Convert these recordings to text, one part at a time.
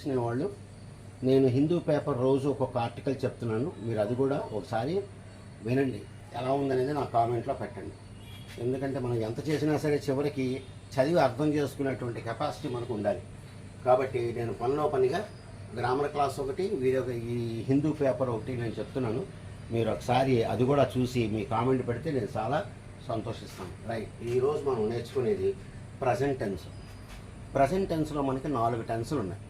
చూసిన వాళ్ళు నేను హిందూ పేపర్ రోజు ఒక్కొక్క ఆర్టికల్ చెప్తున్నాను మీరు అది కూడా ఒకసారి వినండి. ఎలా ఉందనేది నా కామెంట్లో పెట్టండి. ఎందుకంటే మనం ఎంత చేసినా సరే చివరికి చదివి అర్థం చేసుకునేటువంటి కెపాసిటీ మనకు ఉండాలి. కాబట్టి నేను పనిలో పనిగా గ్రామర్ క్లాస్ ఒకటి వీడియో ఈ హిందూ పేపర్ ఒకటి నేను చెప్తున్నాను. మీరు ఒకసారి అది కూడా చూసి మీ కామెంట్ పెడితే నేను చాలా సంతోషిస్తాను. రైట్ ఈరోజు మనం నేర్చుకునేది ప్రజెంట్ టెన్స్. ప్రజెంట్ టెన్స్లో మనకి నాలుగు టెన్సులు ఉన్నాయి.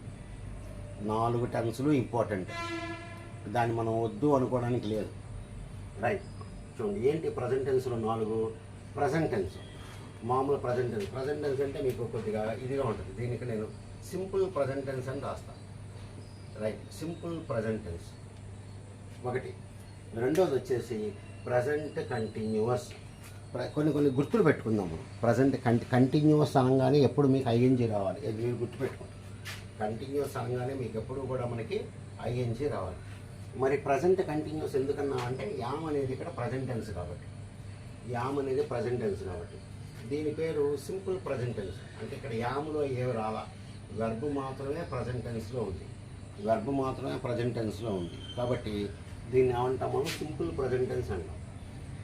నాలుగు టెన్సులు ఇంపార్టెంట్. దాన్ని మనం వద్దు అనుకోవడానికి లేదు. రైట్. చూడండి ఏంటి ప్రజెంట్ టెన్స్లో నాలుగు? Present tense. మామూలు ప్రజెంట్ టెన్స్. ప్రజెంట్ టెన్స్ అంటే మీకు కొద్దిగా ఇదిగా ఉంటుంది. దీనికి నేను సింపుల్ ప్రజెంట్ టెన్స్ అని రాస్తాను రైట్. Simple present tense. ఒకటి. రెండోది వచ్చేసి ప్రజెంట్ కంటిన్యూస్. కొన్ని కొన్ని గుర్తులు పెట్టుకుందాము ప్రజెంట్ కంటి కంటిన్యూస్ అనగానే ఎప్పుడు మీకు ఐఎన్జీ రావాలి. మీరు గుర్తుపెట్టుకోండి. కంటిన్యూస్ అనగానే మీకు ఎప్పుడు కూడా మనకి ఐఎన్జీ రావాలి. మరి ప్రజెంట్ కంటిన్యూస్ ఎందుకన్నా అంటే యామ్ అనేది ఇక్కడ ప్రజెంట్ టెన్స్ కాబట్టి. యామ్ అనేది ప్రజెంట్ టెన్స్ కాబట్టి. దీని పేరు సింపుల్ ప్రజెంట్ టెన్స్ అంటే ఇక్కడ యామ్లో ఏమి రాలా? వెర్బ్ మాత్రమే ప్రజెంట్ టెన్స్లో ఉంది. వెర్బ్ మాత్రమే ప్రజెంట్ టెన్స్లో ఉంది. కాబట్టి దీన్ని ఏమంటాం మనం? సింపుల్ ప్రజెంట్ టెన్స్ అంటాం.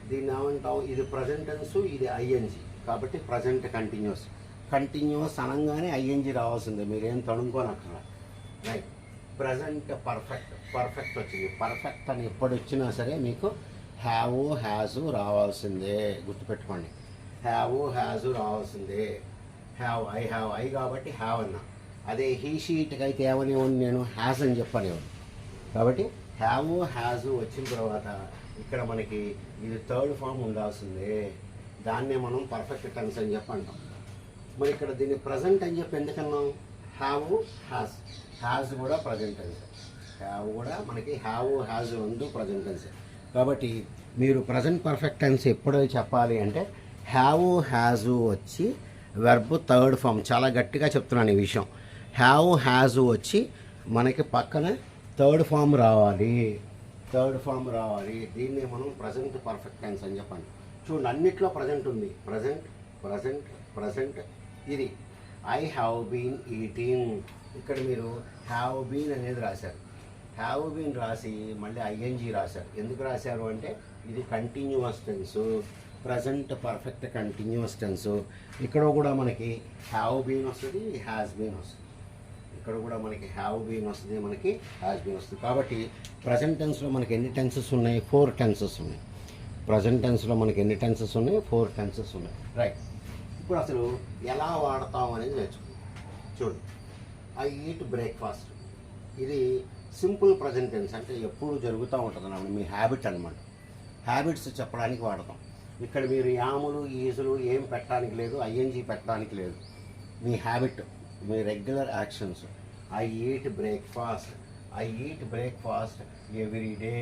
దీన్ని ఏమంటాం? ఇది ప్రజెంట్ టెన్స్ ఇది ఐఎన్జి కాబట్టి ప్రజెంట్ కంటిన్యూస్ కంటిన్యూస్ అనగానే ఐఎన్జి రావాల్సిందే. మీరేం తణుకోనక్కడ రైట్ ప్రజెంట్ పర్ఫెక్ట్ పర్ఫెక్ట్ వచ్చింది. పర్ఫెక్ట్ అని ఎప్పుడు వచ్చినా సరే మీకు హ్యావ్ హ్యాజు రావాల్సిందే. గుర్తుపెట్టుకోండి. హ్యావ్ హ్యాజు రావాల్సిందే. హ్యావ్ ఐ హ్యావ్ ఐ కాబట్టి హ్యావ్ అన్నా. అదే హీ షీట్కి అయితే ఏమనేవాడిని నేను? హ్యాస్ అని చెప్పనేవాడు కాబట్టి హ్యావ్ హ్యాజు వచ్చిన తర్వాత ఇక్కడ మనకి ఇది థర్డ్ ఫామ్ ఉండాల్సిందే. దాన్నే మనం పర్ఫెక్ట్ టెన్స్ అని చెప్పంటాం. మరి ఇక్కడ దీన్ని ప్రజెంట్ అని చెప్పి ఎందుకన్నాం? హ్యావ్ హ్యాస్ హ్యాస్ కూడా ప్రజెంట్ టెన్స్ హ్యావ్ కూడా మనకి హ్యావ్ హ్యాజ్ రెండు ప్రజెంట్ టెన్స్ కాబట్టి మీరు ప్రజెంట్ పర్ఫెక్ట్ టెన్స్ ఎప్పుడు చెప్పాలి అంటే హ్యావ్ హ్యాజు వచ్చి వెర్బ్ థర్డ్ ఫామ్ చాలా గట్టిగా చెప్తున్నాను ఈ విషయం. హ్యావ్ హ్యాజు వచ్చి మనకి పక్కన థర్డ్ ఫామ్ రావాలి. థర్డ్ ఫామ్ రావాలి. దీన్ని మనం ప్రజెంట్ పర్ఫెక్ట్ టెన్స్ అని చెప్పండి చూడండి అన్నిట్లో ప్రజెంట్ ఉంది. ప్రజెంట్ ప్రజెంట్ ప్రజెంట్ ఇది. ఐ హ్యావ్ బీన్ ఈటింగ్ ఇక్కడ మీరు హ్యావ్ బీన్ అనేది రాశారు. హ్యావ్ బీన్ రాసి మళ్ళీ ఐఎన్జీ రాశారు. ఎందుకు రాశారు అంటే ఇది continuous tense present perfect continuous tense ఇక్కడ కూడా మనకి హ్యావ్ బీన్ వస్తుంది హ్యాస్ బీన్ వస్తుంది. ఇక్కడ కూడా మనకి హ్యావ్ బీన్ వస్తుంది మనకి హ్యాస్ బీన్ వస్తుంది. కాబట్టి ప్రజెంట్ టెన్స్లో మనకి ఎన్ని టెన్సెస్ ఉన్నాయి? ఫోర్ టెన్సెస్ ఉన్నాయి. ప్రజెంట్ టెన్స్లో మనకి ఎన్ని టెన్సెస్ ఉన్నాయి? ఫోర్ టెన్సెస్ ఉన్నాయి. రైట్ ఇప్పుడు అసలు ఎలా వాడతాం అనేది నేర్చుకుందాం చూడండి ఐ ఈట్ బ్రేక్ఫాస్ట్. ఇది సింపుల్ ప్రజెంట్ టెన్స్ అంటే ఎప్పుడు జరుగుతూ ఉంటుంది అన్నమాట మీ హ్యాబిట్ అనమాట హ్యాబిట్స్ చెప్పడానికి వాడతాం. ఇక్కడ మీరు యాములు ఈజులు ఏం పెట్టడానికి లేదు ఐఎన్జీ పెట్టడానికి లేదు. మీ habit me regular actions. I eat breakfast I eat breakfast every day.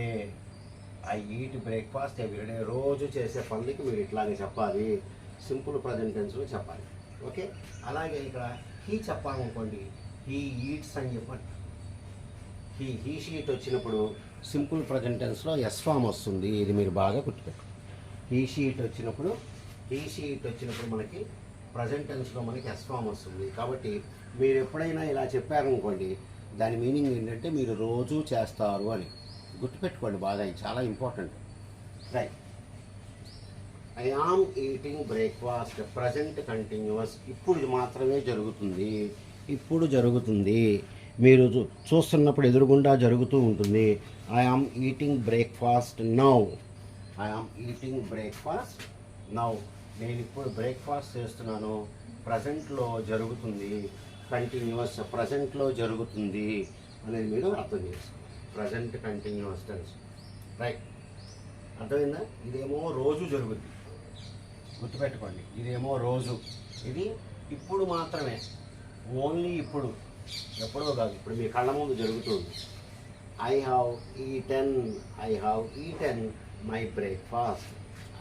I eat breakfast every day. రోజు చేసే పనులకి మీరు ఇట్లానే చెప్పాలి. సింపుల్ ప్రజెంట్ టెన్స్లో చెప్పాలి. ఓకే? అలాగే ఇక్కడ హీ చెప్పాలనుకోండి హీ ఈట్స్ అని చెప్పండి. హీ హీ షీట్ వచ్చినప్పుడు సింపుల్ ప్రజెంట్ టెన్స్లో ఎస్ ఫామ్ వస్తుంది. ఇది మీరు బాగా గుర్తుపెట్టు హీ షీట్ వచ్చినప్పుడు హీ షీట్ వచ్చినప్పుడు మనకి ప్రజెంట్ టెన్స్లో మనకి ఎస్ ఫామ్ వస్తుంది. కాబట్టి మీరు ఎప్పుడైనా ఇలా చెప్పారనుకోండి దాని మీనింగ్ ఏంటంటే మీరు రోజు చేస్తారు అని. గుర్తుపెట్టుకోండి బాగా ఇది చాలా important. Right. I am eating breakfast present continuous ఇప్పుడు మాత్రమే జరుగుతుంది. ఇప్పుడు జరుగుతుంది. మీరు చూ- చూస్తున్నప్పుడు ఎదురుగుండా జరుగుతూ ఉంటుంది. I am eating breakfast now I am eating breakfast now నేను ఇప్పుడు బ్రేక్ఫాస్ట్ చేస్తున్నాను. ప్రజెంట్లో జరుగుతుంది. కంటిన్యూస్ ప్రజెంట్లో జరుగుతుంది అనేది మీరు అర్థం చేసుకోండి ప్రజెంట్ కంటిన్యూస్ టెన్స్ రైట్ అర్థమైందా? ఇదేమో రోజు జరుగుతుంది గుర్తుపెట్టుకోండి. ఇదేమో రోజు. ఇది ఇప్పుడు మాత్రమే. ఓన్లీ ఇప్పుడు. ఎప్పుడో కాదు ఇప్పుడు మీ కళ్ళ ముందు జరుగుతుంది. I have eaten I have eaten my breakfast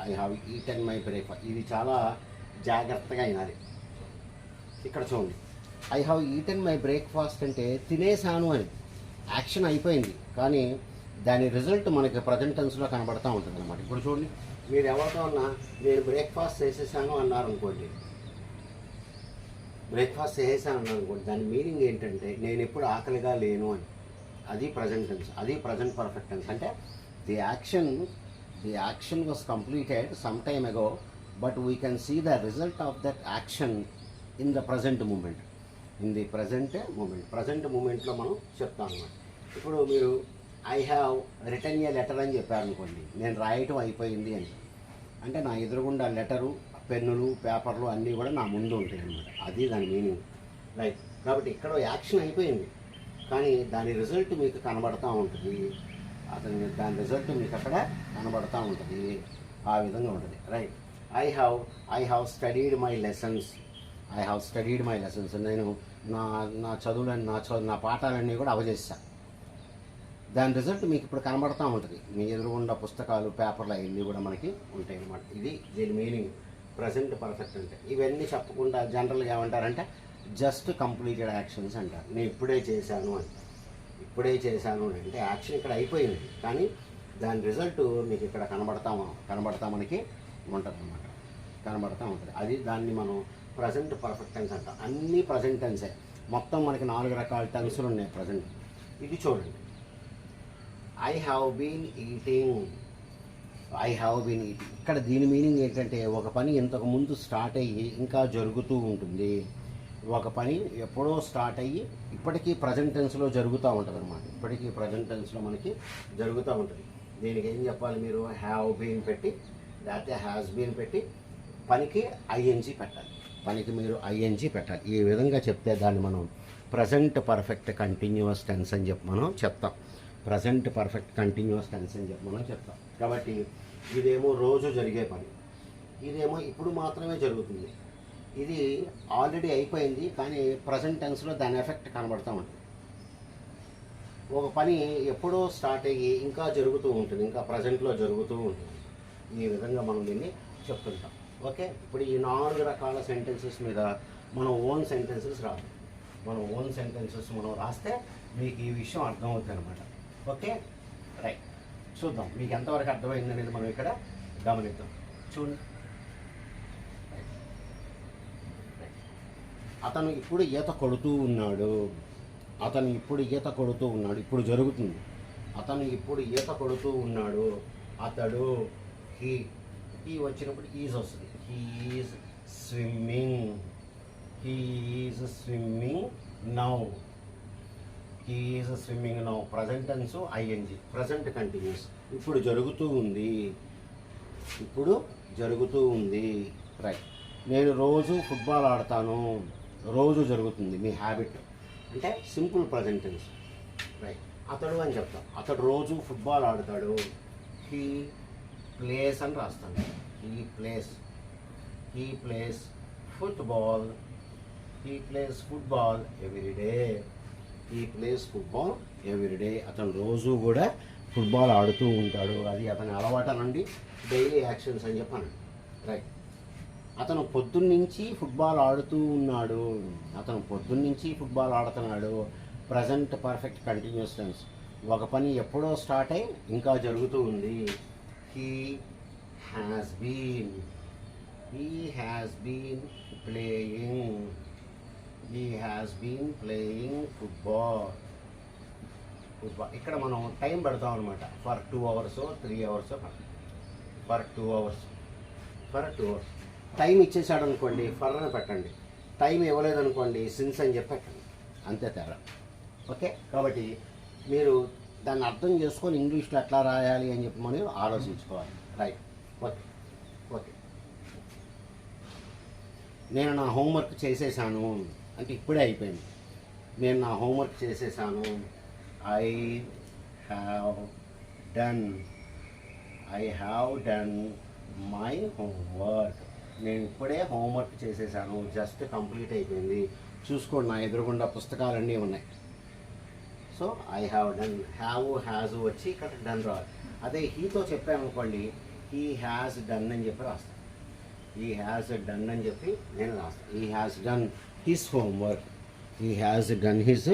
I have eaten my breakfast ఇది చాలా జాగ్రత్తగా అయినది ఇక్కడ చూడండి. I have eaten my breakfast అంటే తినేసాను అని. యాక్షన్ అయిపోయింది. కానీ దాని రిజల్ట్ మనకి ప్రజెంట్ టెన్స్లో కనబడతా ఉంటుంది అనమాట ఇప్పుడు చూడండి. మీరు ఎవరితోన్నా నేను బ్రేక్ఫాస్ట్ చేసేసాను అన్నారు అనుకోండి బ్రేక్ఫాస్ట్ చేసేసాను అనుకోండి దాని మీనింగ్ ఏంటంటే నేను ఎప్పుడు ఆకలిగా లేను అని. అది ప్రజెంట్ టెన్స్ అది ప్రజెంట్ పర్ఫెక్ట్ టెన్స్ అంటే the action the action was completed some time ago but we can see the result of that action in the present moment in the present moment present మూమెంట్లో మనం చెప్తాం అన్నమాట. ఇప్పుడు మీరు I have written a letter అని చెప్పారనుకోండి నేను రాయటం అయిపోయింది అని. అంటే నా ఎదురుగుండా లెటరు పెన్నులు పేపర్లు అన్నీ కూడా నా ముందు ఉంటాయి అనమాట అది దాని మీనింగ్ రైట్ కాబట్టి ఇక్కడ యాక్షన్ అయిపోయింది. కానీ దాని రిజల్ట్ మీకు కనబడతా ఉంటుంది. అతని దాని రిజల్ట్ మీకు అక్కడ కనబడతా ఉంటుంది. ఆ విధంగా ఉంటుంది. Right I have I have studied my lessons I have studied my lessons నేను నా నా చదువులని నా చదువు నా పాఠాలన్నీ కూడా అవజేస్తాను దాని రిజల్ట్ మీకు ఇప్పుడు కనబడతా ఉంటుంది. మీ ఎదురుగుండా పుస్తకాలు పేపర్లు అవన్నీ కూడా మనకి ఉంటాయి అన్నమాట. ఇది దీని మీనింగ్ ప్రజెంట్ పర్ఫెక్ట్ అంటే. ఇవన్నీ చెప్పకుండా జనరల్గా ఏమంటారంటే జస్ట్ కంప్లీటెడ్ యాక్షన్స్ అంటారు. నేను ఇప్పుడే చేశాను అని ఇప్పుడే చేశాను అని అంటే యాక్షన్ ఇక్కడ అయిపోయింది. కానీ దాని రిజల్ట్ మీకు ఇక్కడ కనబడతా కనబడతా మనకి ఉంటుంది అనమాట కనబడతా ఉంటుంది. అది దాన్ని మనం ప్రజెంట్ పర్ఫెక్ట్ టెన్స్ అంటాం. అన్నీ ప్రజెంట్ టెన్సే మొత్తం మనకి నాలుగు రకాల టెన్సులు ఉన్నాయి ప్రజెంట్ ఇది చూడండి. I have been eating I have been eating ఇక్కడ దీని మీనింగ్ ఏంటంటే ఒక పని ఇంతకు ముందు స్టార్ట్ అయ్యి ఇంకా జరుగుతూ ఉంటుంది. ఒక పని ఎప్పుడో స్టార్ట్ అయ్యి ఇప్పటికీ ప్రజెంట్ టెన్స్లో జరుగుతూ ఉంటుంది అనమాట ఇప్పటికీ ప్రజెంట్ టెన్స్లో మనకి జరుగుతూ ఉంటుంది. దీనికి ఏం చెప్పాలి మీరు? హ్యావ్ బీన్ పెట్టి లేకపోతే హ్యాస్ బీన్ పెట్టి పనికి ఐఎన్జీ పెట్టాలి. పనికి మీరు ఐఎన్జీ పెట్టాలి. ఈ విధంగా చెప్తే దాన్ని మనం ప్రజెంట్ పర్ఫెక్ట్ కంటిన్యూస్ టెన్స్ అని చెప్పి మనం చెప్తాం. ప్రజెంట్ పర్ఫెక్ట్ కంటిన్యూస్ టెన్స్ అని చెప్పి మనం చెప్తాం. కాబట్టి ఇదేమో రోజు జరిగే పని. ఇదేమో ఇప్పుడు మాత్రమే జరుగుతుంది. ఇది ఆల్రెడీ అయిపోయింది కానీ ప్రజెంట్ టెన్స్లో దాని ఎఫెక్ట్ కనబడుతూ ఉంటుంది. ఒక పని ఎప్పుడో స్టార్ట్ అయ్యి ఇంకా జరుగుతూ ఉంటుంది ఇంకా ప్రజెంట్లో జరుగుతూ ఉంటుంది. ఈ విధంగా మనం దీన్ని చెప్తుంటాం. ఓకే? ఇప్పుడు ఈ నాలుగు రకాల సెంటెన్సెస్ మీద మనం ఓన్ సెంటెన్సెస్ రాదు మనం ఓన్ సెంటెన్సెస్ మనం రాస్తే మీకు ఈ విషయం అర్థమవుతుంది అనమాట ఓకే? రైట్. చూద్దాం. మీకు ఎంతవరకు అర్థమైంది అనేది మనం ఇక్కడ గమనిద్దాం. చూడండి. అతను ఇప్పుడు ఈత కొడుతూ ఉన్నాడు. అతను ఇప్పుడు ఈత కొడుతూ ఉన్నాడు. ఇప్పుడు జరుగుతుంది. అతను ఇప్పుడు ఈత కొడుతూ ఉన్నాడు. అతడు హీ హీ వచ్చినప్పుడు ఈజ్ వస్తుంది. He is swimming. He is swimming now. He is swimming now present tense ING. Present continuous. ఇప్పుడు జరుగుతూ ఉంది. ఇప్పుడు జరుగుతూ ఉంది. రైట్ నేను రోజు ఫుట్బాల్ ఆడతాను. రోజు జరుగుతుంది మీ హ్యాబిట్. అంటే సింపుల్ ప్రజెంట్ టెన్స్ రైట్ అతడు అని చెప్తాం. అతడు రోజు ఫుట్బాల్ ఆడతాడు. హీ ప్లేస్ అని రాస్తాను. He plays he plays football he plays football everyday he plays football. Everyday అతను రోజు కూడా ఫుట్బాల్ ఆడుతూ ఉంటాడు. అది అతని అలవాటనండి. డైలీ యాక్షన్స్ అని చెప్పాను. రైట్. అతను పొద్దున్నుంచి ఫుట్బాల్ ఆడుతూ ఉన్నాడు. అతను పొద్దున్నుంచి ఫుట్బాల్ ఆడుతున్నాడు. ప్రజెంట్ పర్ఫెక్ట్ కంటిన్యూస్ టెన్స్ ఒక పని ఎప్పుడో స్టార్ట్ అయి ఇంకా జరుగుతూ ఉంది. He has been. He has been playing. He has been playing football football ఇక్కడ మనం టైం పెడతాం అనమాట for two hours three hours for two hours for two hours time ఇచ్చేసాడు అనుకోండి ఫర్ అని పెట్టండి. టైం ఇవ్వలేదనుకోండి సిన్స్ అని చెప్పి పెట్టండి. అంతే తేడా. ఓకే కాబట్టి మీరు దాన్ని అర్థం చేసుకొని ఇంగ్లీష్లో ఎట్లా రాయాలి అని చెప్పి మనం ఆలోచించుకోవాలి. రైట్ ఓకే ఓకే నేను నా హోంవర్క్ చేసేసాను. అంటే ఇప్పుడే అయిపోయింది. నేను నా హోంవర్క్ చేసేసాను. I have done. I have done my homework. నేను ఇప్పుడే హోంవర్క్ చేసేసాను. జస్ట్ కంప్లీట్ అయిపోయింది. చూసుకోండి నా ఎదురుగుండా పుస్తకాలన్నీ ఉన్నాయి. So I have done. Have has వచ్చి ఇక్కడ డన్ రావాలి. అదే హీతో చెప్పామనుకోండి హీ హ్యాస్ డన్ అని చెప్పి రాస్తాను. ఈ హ్యాస్ డన్ అని చెప్పి నేను రాస్తాను. He has done. His homework he has done his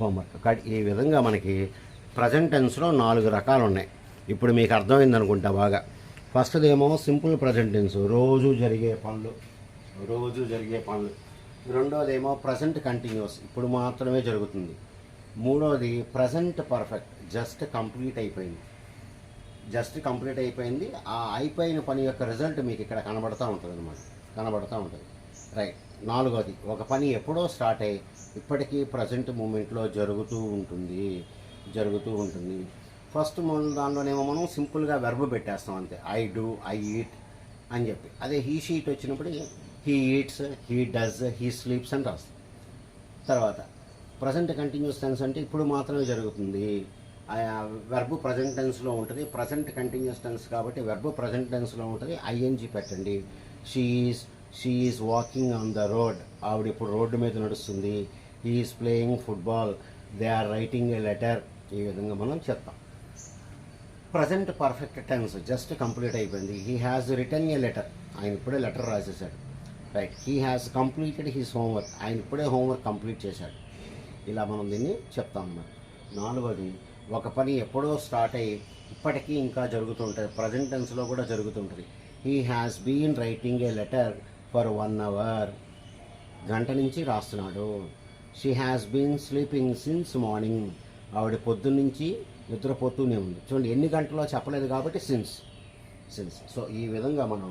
homework కాబట్టి ఈ విధంగా మనకి ప్రజెంట్ టెన్స్లో నాలుగు రకాలు ఉన్నాయి. ఇప్పుడు మీకు అర్థమైంది అనుకుంటా బాగా. ఫస్ట్దేమో సింపుల్ ప్రజెంట్ టెన్స్ రోజు జరిగే పనులు. రోజు జరిగే పనులు. రెండోది ఏమో ప్రజెంట్ కంటిన్యూస్ ఇప్పుడు మాత్రమే జరుగుతుంది. మూడోది ప్రజెంట్ పర్ఫెక్ట్ జస్ట్ కంప్లీట్ అయిపోయింది. జస్ట్ కంప్లీట్ అయిపోయింది. ఆ అయిపోయిన పని యొక్క రిజల్ట్ మీకు ఇక్కడ కనబడతా ఉంటుంది అనమాట కనబడుతూ ఉంటుంది. రైట్ నాలుగోది ఒక పని ఎప్పుడో స్టార్ట్ అయ్యి ఇప్పటికీ ప్రజెంట్ మూమెంట్లో జరుగుతూ ఉంటుంది జరుగుతూ ఉంటుంది. ఫస్ట్ మన దానిలోనేమో మనం సింపుల్గా వెర్బ్ పెట్టేస్తాం అంతే. ఐ డూ ఐ ఈట్ అని చెప్పి. అదే హీ షీట్ వచ్చినప్పుడు he eats he does he sleeps అని రాస్తాం. తర్వాత ప్రజెంట్ కంటిన్యూస్ టెన్స్ అంటే ఇప్పుడు మాత్రమే జరుగుతుంది. వెర్బ్ ప్రజెంట్ టెన్స్లో ఉంటుంది. ప్రజెంట్ కంటిన్యూస్ టెన్స్ కాబట్టి వెర్బ్ ప్రజెంట్ టెన్స్లో ఉంటుంది. ఐఎన్జి పెట్టండి. She is she is walking on the road ఆవిడ ఇప్పుడు రోడ్డు మీద నడుస్తుంది. Is playing football they are writing a letter ఈ విధంగా మనం చెప్తాం. Present perfect tense just complete అయిపోయింది. He has written a letter ఆయన ఇప్పుడే letter రాసేసాడు right he has completed his homework ఆయన ఇప్పుడే హోంవర్క్ కంప్లీట్ చేశాడు. ఇలా మనం దీన్ని చెప్తాం అన్నమాట. నాలుగోది ఒక పని ఎప్పుడో స్టార్ట్ అయ్యి ఇప్పటికీ ఇంకా జరుగుతుంటుంది. ప్రజెంట్ టెన్స్లో కూడా జరుగుతుంటుంది. He has been writing a letter for one hour గంట నుంచి రాస్తున్నాడు. She has been sleeping since morning ఆవిడ పొద్దున్నుంచి నిద్రపోతూనే ఉంది. చూడండి ఎన్ని గంటలో చెప్పలేదు కాబట్టి సిన్స్ సిన్స్ సో ఈ విధంగా మనం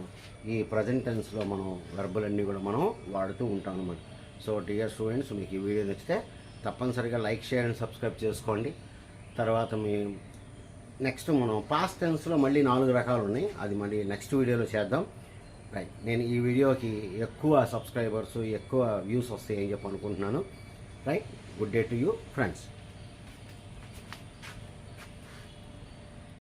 ఈ ప్రజెంట్ టెన్స్లో మనం వెర్బులన్నీ కూడా మనం వాడుతూ ఉంటాం అన్నమాట. సో డియర్ స్టూడెంట్స్ మీకు ఈ వీడియో నచ్చితే తప్పనిసరిగా లైక్ షేర్ అండ్ సబ్స్క్రైబ్ చేసుకోండి. తర్వాత మీ నెక్స్ట్ మనం పాస్ట్ టెన్స్లో మళ్ళీ నాలుగు రకాలు ఉన్నాయి. అది మళ్ళీ నెక్స్ట్ వీడియోలో చేద్దాం. రైట్ నేను ఈ వీడియోకి ఎక్కువ సబ్స్క్రైబర్స్ ఎక్కువ వ్యూస్ వస్తాయని చెప్పి అనుకుంటున్నాను right good day to you friends